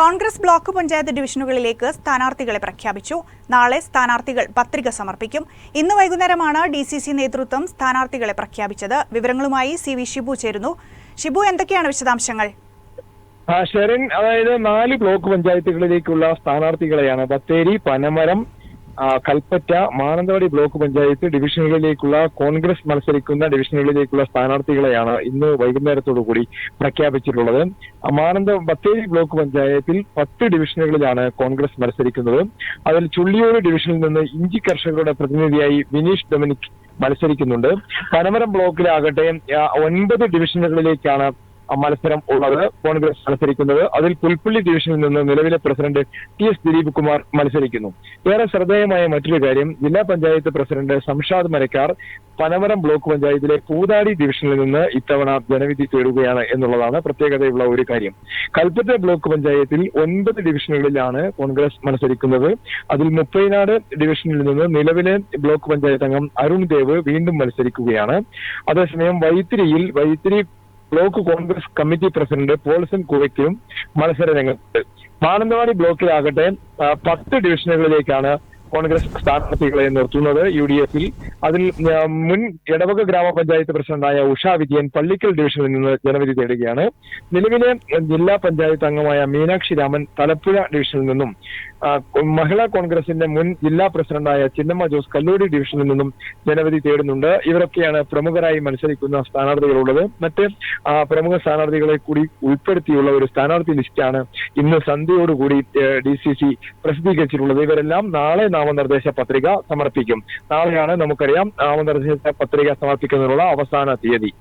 Congress block panchayat ഡിവിഷനുകളിലേക്ക് സ്ഥാനാർത്ഥികളെ പ്രഖ്യാപിച്ചു. നാളെ സ്ഥാനാർത്ഥികൾ പത്രിക സമർപ്പിക്കും. ഇന്ന് വൈകുന്നേരമാണ് ഡി സി സി നേതൃത്വം സ്ഥാനാർത്ഥികളെ പ്രഖ്യാപിച്ചത്. വിവരങ്ങളുമായി സി വി ഷിബു ചേരുന്നു. ഷിബു എന്തൊക്കെയാണ് വിശദാംശങ്ങൾ? ശരൺ അതായത് നാല് ബ്ലോക്ക് പഞ്ചായത്തുകളിലേക്കുള്ള സ്ഥാനാർത്ഥികളെയാണ്. ബത്തേരി പനമരം കൽപ്പറ്റ മാനന്തവാടി ബ്ലോക്ക് പഞ്ചായത്ത് ഡിവിഷനുകളിലേക്കുള്ള കോൺഗ്രസ് മത്സരിക്കുന്ന ഡിവിഷനുകളിലേക്കുള്ള സ്ഥാനാർത്ഥികളെയാണ് ഇന്ന് വൈകുന്നേരത്തോടു കൂടി പ്രഖ്യാപിച്ചിട്ടുള്ളത്. മാനന്ത ബത്തേരി ബ്ലോക്ക് പഞ്ചായത്തിൽ പത്ത് ഡിവിഷനുകളിലാണ് കോൺഗ്രസ് മത്സരിക്കുന്നത്. അതിൽ ചുള്ളിയൂർ ഡിവിഷനിൽ നിന്ന് ഇഞ്ചി കർഷകരുടെ പ്രതിനിധിയായി വിനീഷ് ഡൊമിനിക് മത്സരിക്കുന്നുണ്ട്. പനമരം ബ്ലോക്കിലാകട്ടെ ഒൻപത് ഡിവിഷനുകളിലേക്കാണ് മത്സരം ഉള്ളത് കോൺഗ്രസ് മത്സരിക്കുന്നത്. അതിൽ പുൽപ്പള്ളി ഡിവിഷനിൽ നിന്ന് നിലവിലെ president T S Dileep Kumar മത്സരിക്കുന്നു. ഏറെ ശ്രദ്ധേയമായ മറ്റൊരു കാര്യം ജില്ലാ പഞ്ചായത്ത് പ്രസിഡന്റ് സംഷാദ് മരക്കാർ പനമരം ബ്ലോക്ക് പഞ്ചായത്തിലെ പൂതാടി ഡിവിഷനിൽ നിന്ന് ഇത്തവണ ജനവിധി തേടുകയാണ് എന്നുള്ളതാണ് പ്രത്യേകതയുള്ള ഒരു കാര്യം. കൽപ്പറ്റ ബ്ലോക്ക് പഞ്ചായത്തിൽ ഒൻപത് ഡിവിഷനുകളിലാണ് കോൺഗ്രസ് മത്സരിക്കുന്നത്. അതിൽ മുപ്പൈനാട് ഡിവിഷനിൽ നിന്ന് നിലവിലെ ബ്ലോക്ക് പഞ്ചായത്ത് അംഗം അരുൺ ദേവ് വീണ്ടും മത്സരിക്കുകയാണ്. അതേസമയം വൈത്തിരിയിൽ Vythiri block Congress committee president Paulson കുവയ്ക്കും മത്സര രംഗത്ത്. മാനന്തവാടി ബ്ലോക്കിലാകട്ടെ പത്ത് ഡിവിഷനുകളിലേക്കാണ് കോൺഗ്രസ് സ്ഥാനാർത്ഥികളെ നിർത്തുന്നത് യു ഡി എഫിൽ അതിൽ മുൻ ഇടവക ഗ്രാമപഞ്ചായത്ത് പ്രസിഡന്റായ ഉഷ വിജയൻ പള്ളിക്കൽ ഡിവിഷനിൽ നിന്ന് ജനവിധി തേടുകയാണ്. നിലവിലെ ജില്ലാ പഞ്ചായത്ത് അംഗമായ മീനാക്ഷി രാമൻ തലപ്പുഴ ഡിവിഷനിൽ നിന്നും മഹിളാ കോൺഗ്രസിന്റെ മുൻ ജില്ലാ പ്രസിഡന്റായ ചിന്നമ്മ ജോസ് കല്ലൂരി ഡിവിഷനിൽ നിന്നും ജനവിധി തേടുന്നുണ്ട്. ഇവരൊക്കെയാണ് പ്രമുഖരായി മത്സരിക്കുന്ന സ്ഥാനാർത്ഥികളുള്ളത്. മറ്റ് പ്രമുഖ സ്ഥാനാർത്ഥികളെ കൂടി ഉൾപ്പെടുത്തിയുള്ള ഒരു സ്ഥാനാർത്ഥി ലിസ്റ്റാണ് ഇന്ന് സന്ധ്യയോടുകൂടി ഡി സി സി പ്രസിദ്ധീകരിച്ചിട്ടുള്ളത്. ഇവരെല്ലാം നാളെ നാമനിർദ്ദേശ പത്രിക സമർപ്പിക്കും. നാളെയാണ് നമുക്കറിയാം നാമനിർദ്ദേശ പത്രിക സമർപ്പിക്കുന്നതിനുള്ള അവസാന തീയതി.